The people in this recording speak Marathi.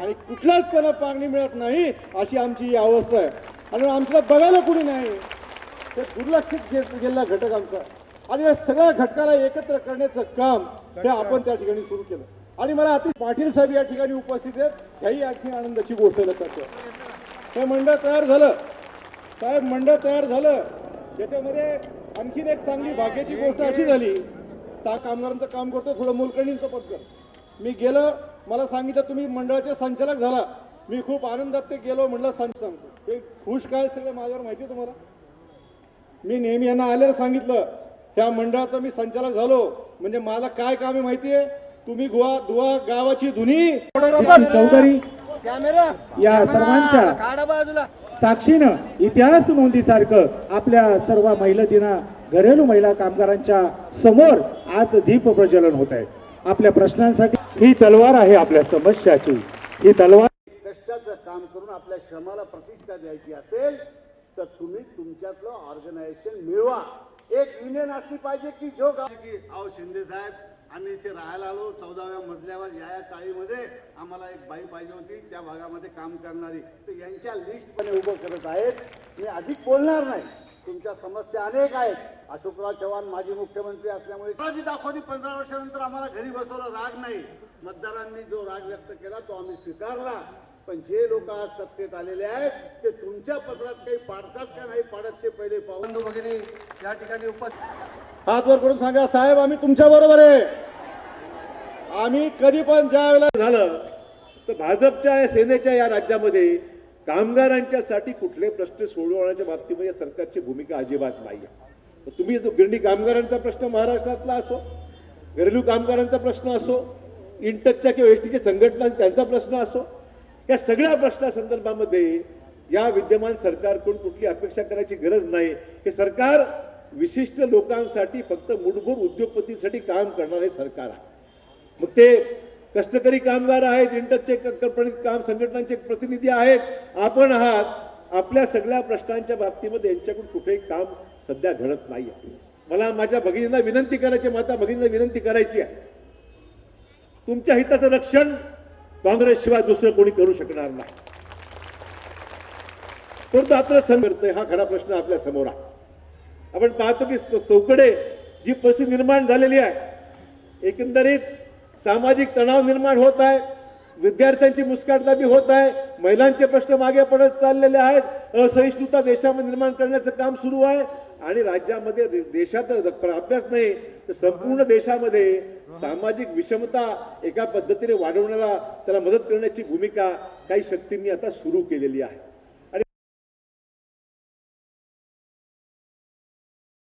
आणि कुठलाच त्यांना पाणी मिळत नाही अशी आमची ही अवस्था आहे. आणि आमच्याला बघायला कुणी नाही. ते दुर्लक्षित गेलेला घटक आमचा. आणि या सगळ्या घटकाला एकत्र करण्याचं काम हे आपण त्या ठिकाणी सुरू केलं. आणि मला अति पाटील साहेब या ठिकाणी उपस्थित आहेत. ह्याही आणखी आनंदाची गोष्ट लक्षात. हे मंडळ तयार झालं. साहेब मंडळ तयार झालं. त्याच्यामध्ये आणखीन एक चांगली भाग्याची गोष्ट अशी झाली. चा कामगारांचं काम करतो थोडं मोलकर्णींचं पटकन. मी गेलो मला सांगितलं तुम्ही मंडळाचे संचालक झाला. मी खूप आनंदात ते गेलो म्हणलं सांगतो ते खुश काय सगळं माझ्यावर माहिती तुम्हाला? मी नेहमी यांना आलेलं सांगितलं त्या मंडळाचा मी संचालक झालो. म्हणजे मला काय काम आहे माहिती आहे? तुम्ही गुवा दुवा गावाची धुनी चौधरी कॅमेरा या सर्वांच्या साक्षीनं इतिहास नोंदीसारखं आपल्या सर्व महिला दिना घरेलू महिला कामगारांच्या समोर आज दीप प्रज्वलन होत आहे. आपल्या प्रश्नांसाठी. ही तलवार आहे आपल्या समस्याची. ही तलवार कष्टाचं काम करून आपल्या श्रमाला प्रतिष्ठा द्यायची असेल तर तुम्ही तुमच्यातलं ऑर्गनायझेशन मिळवा. एक युनियन असली पाहिजे की जो की अहो शिंदे साहेब आम्ही इथे राहायला आलो चौदाव्या मजल्यावर या या चाळीमध्ये आम्हाला एक बाई पाहिजे होती त्या भागामध्ये काम करणारी. तर यांच्या लिस्टपणे उभं करत आहेत. मी अधिक बोलणार नाही. तुमच्या समस्या अनेक आहेत. अशोकराव चव्हाण माजी मुख्यमंत्री असल्यामुळे दाखवली पंधरा वर्षानंतर आम्हाला घरी बसवलं राग नाही. मतदारांनी जो राग व्यक्त केला तो आम्ही स्वीकारला. पण जे लोक आज सत्तेत आलेले आहेत ते तुमच्या पत्रात काही पाडतात का नाही पाडत ते पहिले पाहून बंधू भगिनी या ठिकाणी उपस्थित हात वर करून सांगा साहेब आम्ही तुमच्या बरोबर आहे. आम्ही कधी पण ज्या वेळेला झालं तर भाजपच्या या सेनेच्या या राज्यामध्ये कामगारांच्यासाठी कुठले प्रश्न सोडवण्याच्या बाबतीमध्ये सरकारची भूमिका अजिबात नाही आहे तुम्ही जो गिरणी कामगारांचा प्रश्न महाराष्ट्रातला असो घरेलू कामगारांचा प्रश्न असो इंटकच्या किंवा एस टीच्या संघटना त्यांचा प्रश्न असो या सगळ्या प्रश्नासंदर्भामध्ये या विद्यमान सरकारकडून कुठली अपेक्षा करायची गरज नाही. हे सरकार विशिष्ट लोकांसाठी फक्त मूलभूत उद्योगपतीसाठी काम करणारे सरकार आहे. मग ते कष्टकरी कामगार आहेत इंटकचे क- काम संघटनांचे प्रतिनिधी आहेत. आपण आहात आपल्या सगळ्या प्रश्नांच्या बाबतीमध्ये यांच्याकडून कुठेही काम सध्या घडत नाही मला माझ्या भगिनींना विनंती करायची माता भगिनींना विनंती करायची आहे. तुमच्या हिताचं रक्षण काँग्रेसशिवाय दुसरं कोणी करू शकणार नाही. परंतु आपलं संघ करतोय हा खरा प्रश्न आपल्यासमोर आहे. आपण पाहतो की चौकडे जी परिस्थिती निर्माण झालेली आहे एकंदरीत सामाजिक तणाव निर्माण होत आहे. विद्यार्थ्यांची मुस्काटदाबी होत आहे. महिलांचे प्रश्न मागे पडत चाललेले आहेत. असहिष्णुता देशामध्ये निर्माण करण्याचं काम सुरू आहे. आणि राज्यामध्ये देशात अभ्यास नाही तर संपूर्ण देशामध्ये सामाजिक विषमता एका पद्धतीने वाढवण्याला त्याला मदत करण्याची भूमिका काही शक्तींनी आता सुरू केलेली आहे.